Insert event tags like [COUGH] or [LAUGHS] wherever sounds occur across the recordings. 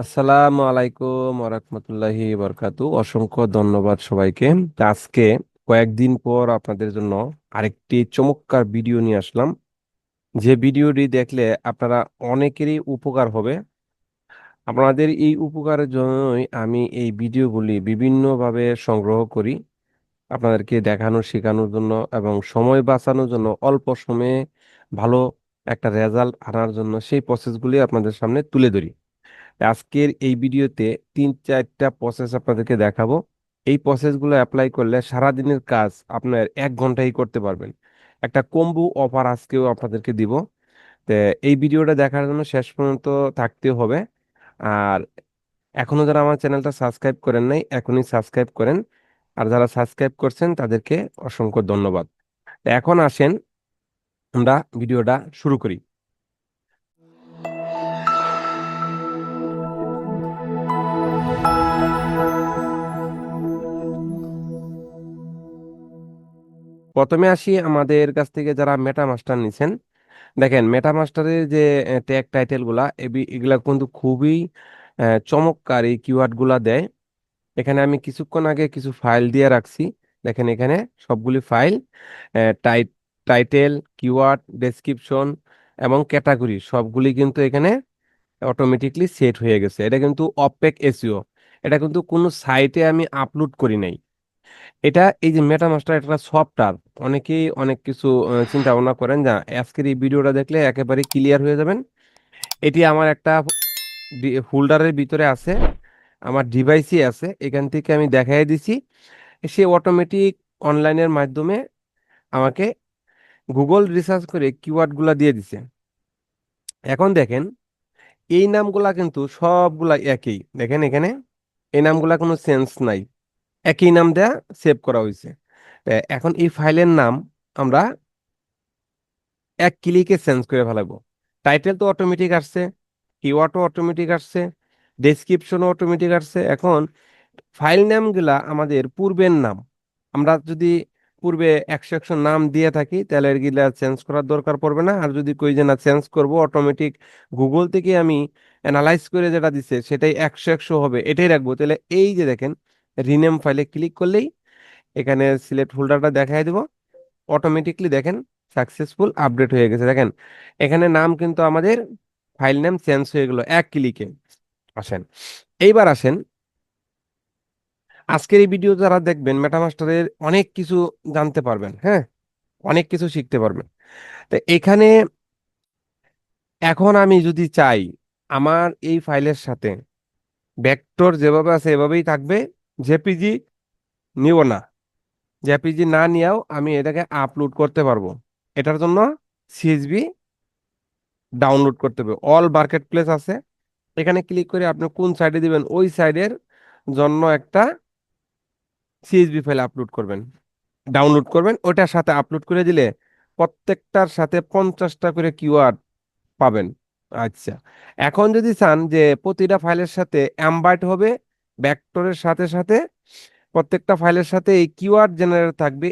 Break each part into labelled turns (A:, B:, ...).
A: আসসালামু আলাইকুম ওরহমতুল্লাহি বরকাতু অসংখ্য ধন্যবাদ সবাইকে। আজকে কয়েকদিন পর আপনাদের জন্য আরেকটি চমৎকার ভিডিও নিয়ে আসলাম। যে ভিডিওটি দেখলে আপনারা অনেকেরই উপকার হবে। আপনাদের এই উপকারের জন্যই আমি এই ভিডিওগুলি বিভিন্নভাবে সংগ্রহ করি, আপনাদেরকে দেখানো, শেখানোর জন্য এবং সময় বাঁচানোর জন্য, অল্প সময়ে ভালো একটা রেজাল্ট আনার জন্য সেই প্রসেসগুলি আপনাদের সামনে তুলে ধরি। আজকের এই ভিডিওতে তিন চারটা প্রসেস আপনাদেরকে দেখাবো। এই প্রসেসগুলো অ্যাপ্লাই করলে সারা দিনের কাজ আপনার এক ঘন্টায় করতে পারবেন। একটা কম্বো অফার আজকেও আপনাদেরকে দিব। তো এই ভিডিওটা দেখার জন্য শেষ পর্যন্ত থাকতে হবে। আর এখনও যারা আমার চ্যানেলটা সাবস্ক্রাইব করেন নাই, এখনই সাবস্ক্রাইব করেন। আর যারা সাবস্ক্রাইব করছেন, তাদেরকে অসংখ্য ধন্যবাদ। এখন আসেন, আমরা ভিডিওটা শুরু করি। প্রথমে আসি আমাদের কাছ থেকে যারা মেটা মাস্টার নিছেন। দেখেন মেটা মাস্টারের যে ট্যাগ টাইটেলগুলা, এবি- এগুলা কিন্তু খুবই চমৎকার এই কিওয়ার্ডগুলা দেয়। এখানে আমি কিছুক্ষণ আগে কিছু ফাইল দিয়ে রাখছি। দেখেন এখানে সবগুলি ফাইল টাইটেল কিওয়ার্ড ডেসক্রিপশন এবং ক্যাটাগরি সবগুলি কিন্তু এখানে অটোমেটিকলি সেট হয়ে গেছে। এটা কিন্তু অপেক এসিও এটা কিন্তু কোনো সাইটে আমি আপলোড করি নাই। এটা এই যে মেটামাস্টার একটা সফটওয়্যার অনেকেই অনেক কিছু চিন্তা ভাবনা করেন যা আজকের এই ভিডিওটা দেখলে একেবারে ক্লিয়ার হয়ে যাবেন। এটি আমার একটা হোল্ডারের ভিতরে আছে, আমার ডিভাইসই আছে, এখান থেকে আমি দেখাই দিছি। সে অটোমেটিক অনলাইনের মাধ্যমে আমাকে গুগল রিসার্চ করে কিওয়ার্ডগুলা দিয়ে দিছে। এখন দেখেন, এই নামগুলা কিন্তু সবগুলা একই। দেখেন এখানে, এই নামগুলা কোনো সেন্স নাই। একই নাম দেয়া সেভ করা হয়েছে এখন এই ফাইলের নাম আমরা এক ক্লিকে চেঞ্জ করে ফেলাবো। টাইটেল তো অটোমেটিক আসছে কিওয়ার্ডও অটোমেটিক আসছে ডেসক্রিপশনও অটোমেটিক আসছে। এখন ফাইল নামগুলা আমাদের পূর্বের নাম। আমরা যদি পূর্বে একশো একশো নাম দিয়ে থাকি, তাহলে এগুলা চেঞ্জ করার দরকার পড়বে না। আর যদি কই যে না চেঞ্জ করব অটোমেটিক গুগল থেকে আমি অ্যানালাইজ করে যেটা দিছে, সেটাই একশো একশো হবে। এটাই রাখব। তাহলে এই যে দেখেন রিনেম ফাইলে ক্লিক করলেই এখানে সিলেক্ট ফোল্ডারটা দেখাই দেবো। অটোমেটিকলি দেখেন সাকসেসফুল আপডেট হয়ে গেছে। দেখেন, এখানে নাম কিন্তু আমাদের ফাইল নেম চেঞ্জ হয়ে গেল এক ক্লিকে আসেন, এইবার আসেন। আজকের এই ভিডিও যারা দেখবেন মেটামাস্টারের অনেক কিছু জানতে পারবেন হ্যাঁ? অনেক কিছু শিখতে পারবেন। তো এখানে এখন আমি যদি চাই, আমার এই ফাইলের সাথে ভেক্টর যেভাবে আছে, এভাবেই থাকবে। জেপিজি নিব না। জেপিজি না নিয়েও আমি এটাকে আপলোড করতে পারব। এটার জন্য সিএসবি ডাউনলোড করতে হবে। অল মার্কেট প্লেস আছে। এখানে ক্লিক করে আপনি কোন সাইডে দিবেন, ওই সাইডের জন্য একটা সিএসবি ফাইল আপলোড করবেন। ডাউনলোড করবেন। ওটার সাথে আপলোড করে দিলে প্রত্যেকটার সাথে পঞ্চাশটা করে কিওয়ার্ড পাবেন। আচ্ছা। এখন যদি চান যে প্রতিটা ফাইলের সাথে অ্যাম্বাইট হবে ভেক্টরের সাথে সাথে প্রত্যেকটা ফাইলের সাথে এই কিওয়ার্ড জেনারেট থাকবে।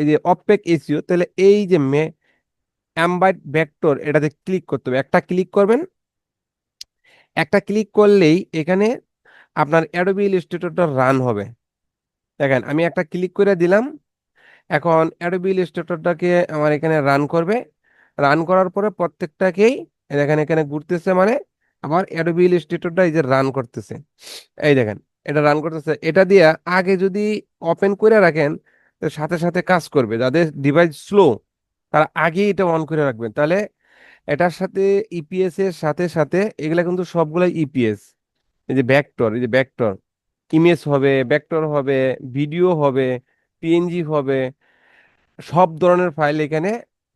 A: এই যে অপেক এসিও তাহলে এই যে মে অ্যাম্বাইট ভেক্টর এটাতে ক্লিক করতে হবে। একটা ক্লিক করবেন। একটা ক্লিক করলেই এখানে আপনার অ্যাডোবি ইলাস্ট্রেটরটা রান হবে। দেখেন, আমি একটা ক্লিক করে দিলাম। এখন অ্যাডোবি ইলাস্ট্রেটরটাকে আমার এখানে রান করবে। রান করার পরে প্রত্যেকটাকেই, দেখেন এখানে ঘুরতেছে মানে আমার অ্যাডোবি ইলাস্ট্রেটরটা এই যে রান করতেছে। এই দেখেন, এটা রান করতেছে। এটা দিয়ে আগে যদি ওপেন করে রাখেন সাথে সাথে কাজ করবে। যাদের ডিভাইস স্লো তারা আগেই এটা অন করে রাখবেন। তাহলে এটার সাথে ইপিএস এর সাথে সাথে এগুলা কিন্তু সবগুলাই ইপিএস এই যে ভেক্টর এই যে ভেক্টর ইমেজ হবে ভেক্টর হবে ভিডিও হবে পিএনজি হবে। সব ধরনের ফাইল এখানে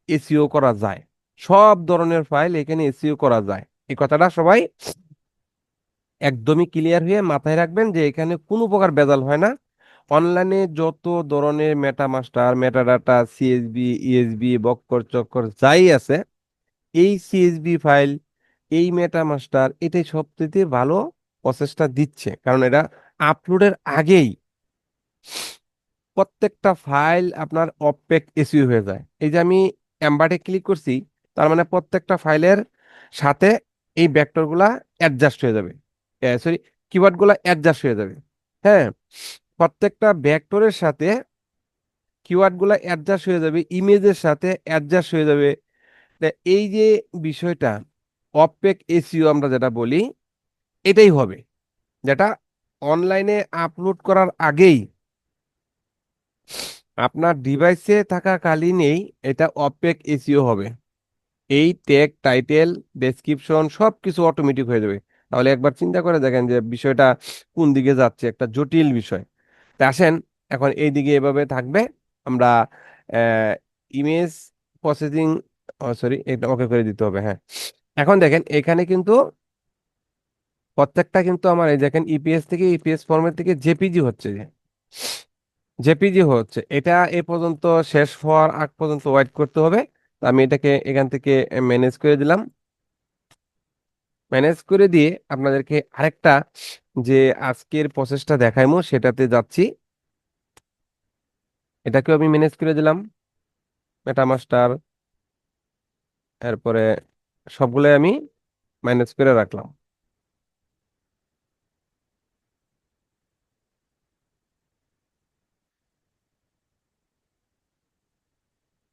A: এসিও করা যায়। সব ধরনের ফাইল এখানে এসিও করা যায়। এই কথাটা সবাই একদমই ক্লিয়ার হয়ে মাথায় রাখবেন যে এখানে কোনো প্রকার ভেজাল হয় না। অনলাইনে যত ধরনের meta master metadata CSB ESB Bakkar, চক্কর যাই আছে, এই সিএসবি ফাইল এই মেটা মাস্টার এটাই সবচেয়ে ভালো প্রচেষ্টা দিচ্ছে। কারণ এটা আপলোডের আগেই প্রত্যেকটা ফাইল আপনার অপেক এসিউ হয়ে যায়। এই যে আমি এম্বারে ক্লিক করছি, তার মানে প্রত্যেকটা ফাইলের সাথে এই ভেক্টরগুলা অ্যাডজাস্ট হয়ে যাবে। সরি কিওয়ার্ডগুলা অ্যাডজাস্ট হয়ে যাবে। হ্যাঁ প্রত্যেকটা ভেক্টরের সাথে কিওয়ার্ডগুলা অ্যাডজাস্ট হয়ে যাবে ইমেজের সাথে অ্যাডজাস্ট হয়ে যাবে। এই যে বিষয়টা অপেক এসিও আমরা যেটা বলি, এটাই হবে। যেটা অনলাইনে আপলোড করার আগেই আপনার ডিভাইসে থাকাকালীনই এটা অপেক এসিও হবে। এই ট্যাগ টাইটেল ডেসক্রিপশন সব কিছু অটোমেটিক হয়ে যাবে। তাহলে একবার চিন্তা করে দেখেন যে বিষয়টা কোন দিকে যাচ্ছে, একটা জটিল বিষয়। তা আসেন, এখন এই দিকে এভাবে থাকবে, আমরা ইমেজ প্রসেসিং সরি এটা ওকে করে দিতে হবে হ্যাঁ। এখন দেখেন, এখানে কিন্তু প্রত্যেকটা কিন্তু আমার এই দেখেন ইপিএস থেকে ইপিএস ফর্মেট থেকে জেপিজি হচ্ছে। যে জেপিজি হচ্ছে, এটা এ পর্যন্ত শেষ হওয়ার আগ পর্যন্ত ওয়েট করতে হবে। আমি এটাকে এখান থেকে ম্যানেজ করে দিলাম। ম্যানেজ করে দিয়ে আপনাদেরকে আরেকটা যে আজকের প্রসেসটা দেখাইমো, সেটাতে যাচ্ছি। এটাকেও আমি ম্যানেজ করে দিলাম। মেটামাস্টার এরপরে সবগুলো আমি ম্যানেজ করে রাখলাম।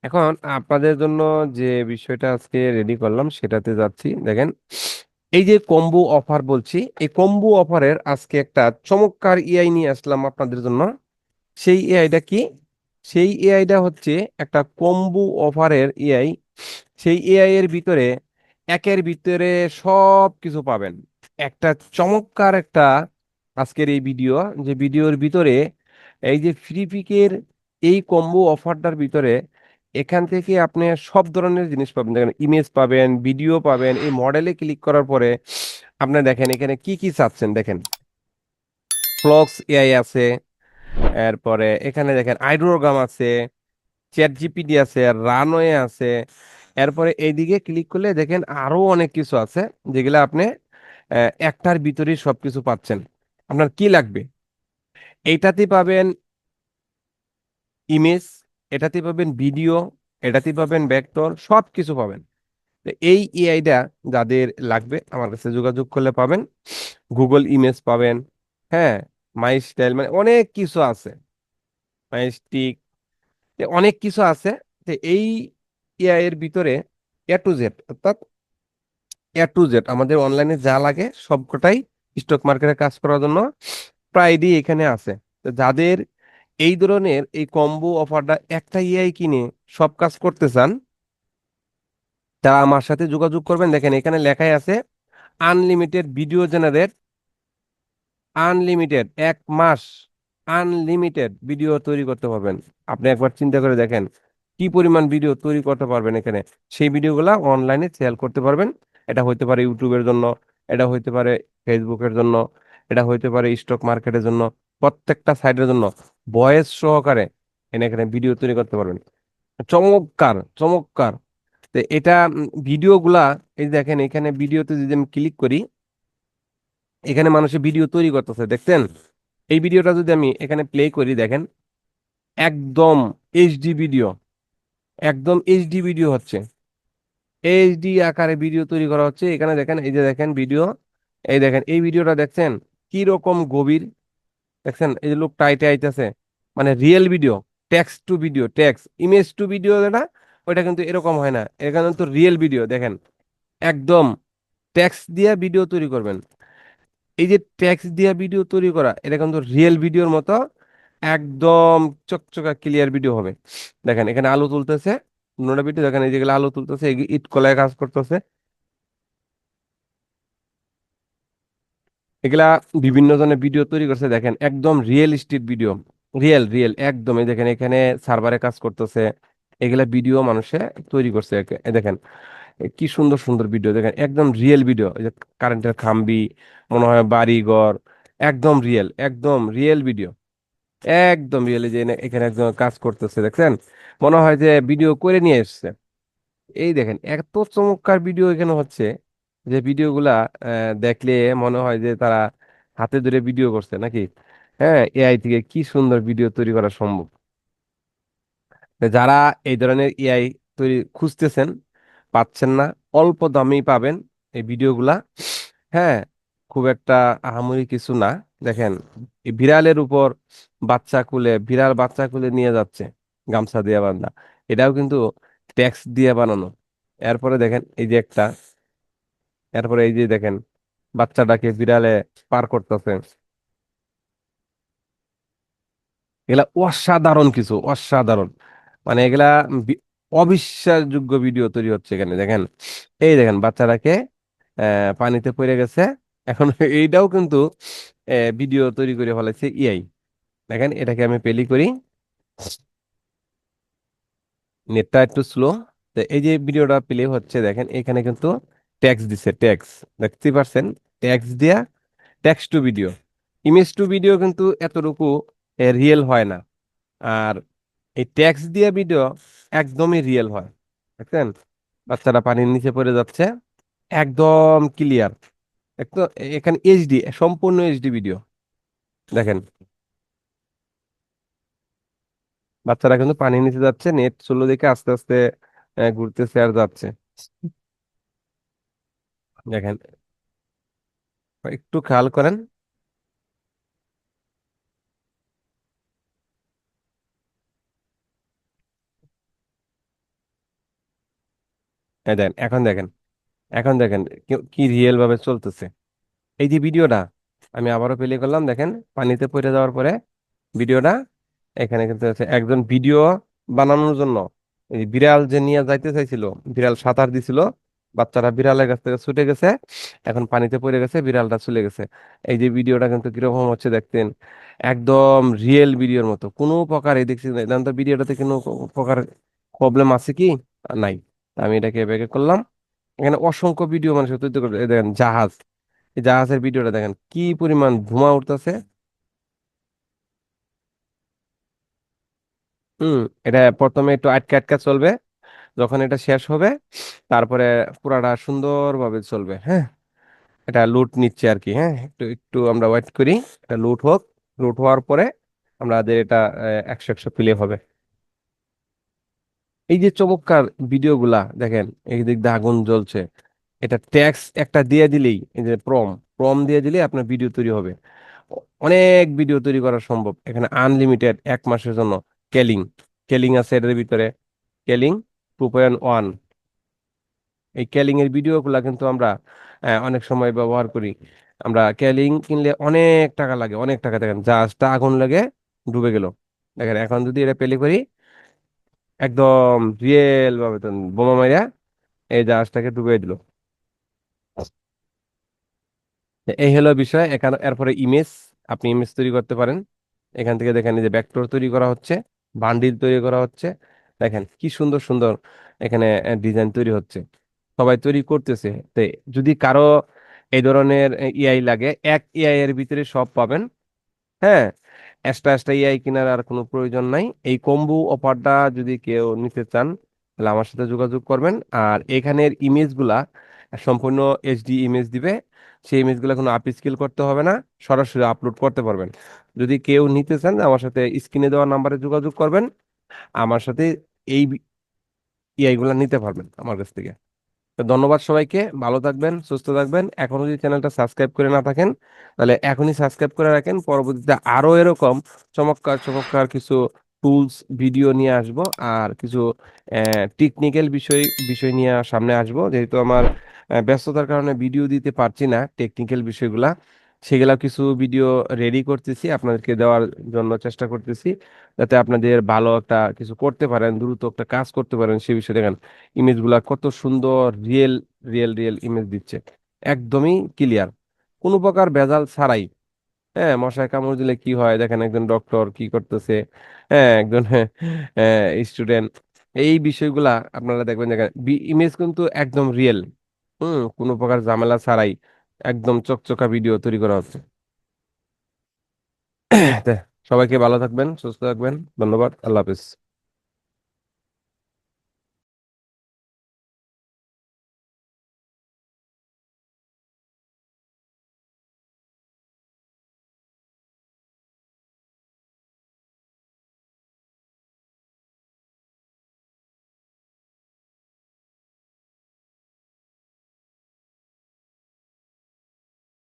A: এখন আপনাদের জন্য যে বিষয়টা আজকে রেডি করলাম, সেটাতে যাচ্ছি। দেখেন, এই যে কম্বো অফার বলছি, এই কম্বো অফারের আজকে একটা চমৎকার এআই নিয়ে আসলাম আপনাদের জন্য। সেই এআইটা কি? সেই এআইটা হচ্ছে একটা কম্বো অফারের এআই সেই এআই এর ভিতরে, একের ভিতরে সব কিছু পাবেন। একটা চমৎকার একটা আজকের এই ভিডিও যে ভিডিওর ভিতরে এই যে ফ্রি পিকের এই কম্বো অফারটার ভিতরে এখান থেকে আপনি সব ধরনের জিনিস পাবেন। দেখেন ইমেজ পাবেন ভিডিও পাবেন, এই মডেলে ক্লিক করার পরে আপনি দেখেন, এখানে কি কি চাচ্ছেন? দেখেন ফ্লক্স এআই আছে, এরপরে এখানে দেখেন আইড্রোগ্রাম আছে চ্যাট জিপিডি আছে রানওয়ে আছে, এরপরে এইদিকে ক্লিক করলে দেখেন আরও অনেক কিছু আছে, যেগুলো আপনি একটার ভিতরেই সবকিছু পাচ্ছেন। আপনার কি লাগবে? এইটাতে পাবেন ইমেজ এটাতে পাবেন ভিডিও এটাতে পাবেন ভেক্টর সব কিছু পাবেন এই এআইটা যাদের লাগবে, আমার কাছে যোগাযোগ করলে পাবেন। গুগল ইমেজ পাবেন হ্যাঁ? মাই স্টাইল মানে অনেক কিছু আছে। মাই স্টিক অনেক কিছু আছে। তো এই এআই এর ভিতরে এ টু জেড অর্থাৎ এ টু জেড আমাদের অনলাইনে যা লাগে, সবকটাই স্টক মার্কেটে কাজ করার জন্য প্রায়ই এখানে আছে। তো যাদের এই ধরনের এই কম্বো অফারটা একটা এআই কিনে সব কাজ করতে চান, তারা আমার সাথে যোগাযোগ করবেন। দেখেন, এখানে লেখাই আছে আনলিমিটেড ভিডিও জেনারেট আনলিমিটেড এক মাস আনলিমিটেড ভিডিও তৈরি করতে পারবেন। আপনি একবার চিন্তা করে দেখেন, কি পরিমাণ ভিডিও তৈরি করতে পারবেন এখানে। সেই ভিডিওগুলা অনলাইনে সেল করতে পারবেন। এটা হইতে পারে ইউটিউবের জন্য, এটা হইতে পারে ফেসবুকের জন্য, এটা হইতে পারে স্টক মার্কেটের জন্য। প্রত্যেকটা সাইটের জন্য ভয়েস সহকারে এনে এখানে ভিডিও তৈরি করতে পারবেন। চমৎকার চমৎকার। তো এটা ভিডিওগুলা, এই দেখেন, এখানে ভিডিওতে যদি আমি ক্লিক করি, এখানে মানুষের ভিডিও তৈরি করতেছে, দেখছেন? এই ভিডিওটা যদি আমি এখানে প্লে করি, দেখেন, একদম এইচডি ভিডিও একদম এইচডি ভিডিও হচ্ছে। এইচডি আকারে ভিডিও তৈরি করা হচ্ছে। এখানে দেখেন, এই যে দেখেন ভিডিও এই দেখেন, এই ভিডিওটা দেখছেন কি রকম গভীর দেখছেন, এই যে লোক টাইটে আইতেছে মানে real video text to video text image to video যেটা, ওইটা কিন্তু এরকম হয় না। এখানে তো রিয়েল ভিডিও দেখেন, একদম টেক্সট দিয়ে ভিডিও তৈরি করবেন। এই যে টেক্সট দিয়ে ভিডিও তৈরি করা, এটা কিন্তু রিয়েল ভিডিওর মতো একদম চকচকা ক্লিয়ার ভিডিও হবে। দেখেন, এখানে আলো তুলতেছে নোটা ভিডিও দেখেন, এই যেগুলো আলো তুলতেছে ইট কলায় কাজ করতেছে। এগুলা বিভিন্ন জনের ভিডিও তৈরি করছে, দেখেন, একদম রিয়েলিস্টিক ভিডিও রিয়েল রিয়েল একদম। এই দেখেন, এখানে সার্ভারে কাজ করতেছে, এগুলা ভিডিও মানুষে তৈরি করছে। দেখেন কি সুন্দর সুন্দর ভিডিও দেখেন, একদম রিয়েল ভিডিও এই যে কারেন্টের খাম্বি, মনে হয় বাড়ি ঘর একদম রিয়েল একদম রিয়েল ভিডিও একদম রিয়েল যে এখানে একজন কাজ করতেছে, দেখছেন? মনে হয় যে ভিডিও করে নিয়ে এসছে। এই দেখেন, এত চমৎকার ভিডিও এখানে হচ্ছে যে ভিডিওগুলা দেখলে মনে হয় যে তারা হাতে ধরে ভিডিও করছে নাকি? হ্যাঁ এআই থেকে কি সুন্দর ভিডিও তৈরি করা সম্ভব? যারা এই ধরনের এআই তৈরি খুঁজতেছেন, পাচ্ছেন না, অল্প দামেই পাবেন এই ভিডিওগুলা হ্যাঁ খুব একটা আহামরি কিছু না। দেখেন বিড়ালের উপর বাচ্চা কুলে বিড়াল বাচ্চা কুলে নিয়ে যাচ্ছে, গামছা দিয়ে বাঁধা এটাও কিন্তু ট্যাক্স দিয়ে বানানো। এরপরে দেখেন, এই যে একটা এরপরে এই যে দেখেন, বাচ্চাটাকে বিড়ালে পার করতেছে। এগুলা অসাধারণ কিছু, অসাধারণ। মানে এগুলা অবিশ্বাসযোগ্য ভিডিও তৈরি হচ্ছে এখানে, দেখেন। এই দেখেন, বাচ্চাটাকে পানিতে পড়ে গেছে। এখন [LAUGHS] এইটাও কিন্তু ভিডিও তৈরি করে ফেলেছে ইআই দেখেন, এটাকে আমি পেলি করি। নেটটা একটু স্লো। তো এই যে ভিডিওটা প্লে হচ্ছে, দেখেন, এখানে কিন্তু ট্যাক্স দিছে ট্যাক্স দেখতে পারছেন? ট্যাক্স দিয়া text to video image to video কিন্তু এতটুকু রিয়েল হয় না। আর এই ট্যাক্স দিয়া ভিডিও একদমই রিয়েল হয়। দেখছেন? বাচ্চাটা পানির নিচে পড়ে যাচ্ছে, একদম ক্লিয়ার একদম এখানে এইচডি সম্পূর্ণ এইচডি ভিডিও দেখেন। বাচ্চারা কিন্তু পানির নিচে যাচ্ছে নেট চলো দেখে আস্তে আস্তে ঘুরতেছে আর যাচ্ছে। দেখেন, একটু খেয়াল করেন। দেখেন, এখন দেখেন এখন দেখেন কি- রিয়েল ভাবে চলতেছে। এই যে ভিডিওটা আমি আবারও প্লে করলাম, দেখেন, পানিতে পড়ে যাওয়ার পরে ভিডিওটা, এখানে কিন্তু একজন ভিডিও বানানোর জন্য। এই বিড়াল যে নিয়ে যাইতে চাইছিল, বিড়াল সাঁতার দিছিল বাচ্চারা বিড়ালের কাছ থেকে ছুটে গেছে, এখন পানিতে পড়ে গেছে, বিড়ালটা চলে গেছে। এই যে ভিডিওটা কিন্তু কীরকম হচ্ছে দেখতেন, একদম রিয়েল ভিডিওর মতো। কোনো প্রকার এই দেখছি তো ভিডিওটাতে কোনো প্রকার প্রবলেম আছে কি? নাই। আমি এটাকে ব্যাকে করলাম। এখানে অসংখ্য ভিডিও মানুষের তৈরি করে দেখেন, জাহাজ। এই জাহাজের ভিডিওটা দেখেন, কি পরিমাণ ধোঁয়া উঠতেছে। হুম, এটা প্রথমে একটু আটকা আটকা চলবে। যখন এটা শেষ হবে, তারপরে পুরাটা সুন্দরভাবে চলবে হ্যাঁ? এটা লুট নিচ্ছে আর কি হ্যাঁ? একটু একটু আমরা ওয়েট করি এটা লুট হোক। লুট হওয়ার পরে আমাদের এটা একশো একশো প্লে হবে। এই যে চমৎকার ভিডিওগুলা, দেখেন এই দিক দিয়ে আগুন জ্বলছে। এটা ট্যাক্স একটা দিয়ে দিলেই, এই যে প্রম প্রম দিয়ে দিলেই আপনার ভিডিও তৈরি হবে। অনেক ভিডিও তৈরি করা সম্ভব। এখানে আনলিমিটেড এক মাসের জন্য কেলিং কেলিং আছে এটার ভিতরে। কেলিং টু পয়েন্ট ওয়ান এই কেলিং এর ভিডিওগুলা কিন্তু আমরা অনেক সময় ব্যবহার করি। আমরা ক্যালিং কিনলে অনেক টাকা লাগে, অনেক টাকা দেখেন জাহাজটা আগুন লাগে ডুবে গেল। দেখেন, এখন যদি এটা পেলে করি, একদম রিয়েল ভাবে বোমা মাইরা এই জাহাজটাকে ডুবিয়ে দিল। এই হলো বিষয়, এখানে এরপরে ইমেজ আপনি ইমেজ তৈরি করতে পারেন। এখান থেকে দেখেন যে ভেক্টর তৈরি করা হচ্ছে বান্ডিল তৈরি করা হচ্ছে। দেখেন কি সুন্দর সুন্দর এখানে ডিজাইন তৈরি হচ্ছে। সবাই তৈরি করতেছে। তো যদি কারও এই ধরনের ইআই লাগে, এক এআই এর ভিতরে সব পাবেন। হ্যাঁ এক্সট্রা এক্সট্রা এআই কেনার আর কোনো প্রয়োজন নাই। এই কম্বো অফারটা যদি কেউ নিতে চান, তাহলে আমার সাথে যোগাযোগ করবেন। আর এখানের ইমেজগুলা সম্পূর্ণ এইচডি ইমেজ দিবে। সেই ইমেজগুলো কোনো আপ স্কেল করতে হবে না, সরাসরি আপলোড করতে পারবেন। যদি কেউ নিতে চান, আমার সাথে স্ক্রিনে দেওয়া নাম্বারে যোগাযোগ করবেন। আমার সাথে এই এআই গুলা নিতে পারবেন আমার কাছ থেকে। তো ধন্যবাদ সবাইকে, ভালো থাকবেন, সুস্থ থাকবেন। এখনও যদি চ্যানেলটা সাবস্ক্রাইব করে না থাকেন, তাহলে এখনই সাবস্ক্রাইব করে রাখেন। পরবর্তীতে আরও এরকম চমৎকার চমৎকার কিছু টুলস ভিডিও নিয়ে আসব আর কিছু টেকনিক্যাল বিষয় বিষয় নিয়ে সামনে আসব। যেহেতু আমার ব্যস্ততার কারণে ভিডিও দিতে পারছি না টেকনিক্যাল বিষয়গুলা। সেগুলা কিছু ভিডিও রেডি করতেছি, আপনাদেরকে দেওয়ার জন্য চেষ্টা করতেছি, যাতে আপনাদের ভালো একটা কিছু করতে পারেন, দ্রুত একটা কাজ করতে পারেন, সে বিষয়ে দেখেন ইমেজগুলা কত সুন্দর রিয়েল রিয়েল রিয়েল ইমেজ দিচ্ছে। একদমই ক্লিয়ার কোনো প্রকার ভেজাল ছাড়াই। হ্যাঁ মশায় কামড় দিলে কি হয়? দেখেন একজন ডক্টর কি করতেছে? হ্যাঁ একজন স্টুডেন্ট এই বিষয়গুলা আপনারা দেখবেন, দেখেন ইমেজ কিন্তু একদম রিয়েল হুম, কোনো প্রকার ঝামেলা ছাড়াই। একদম চকচকা ভিডিও তৈরি করা হচ্ছে। [COUGHS] সবাইকে ভালো থাকবেন সুস্থ থাকবেন ধন্যবাদ আল্লাহ হাফিজ।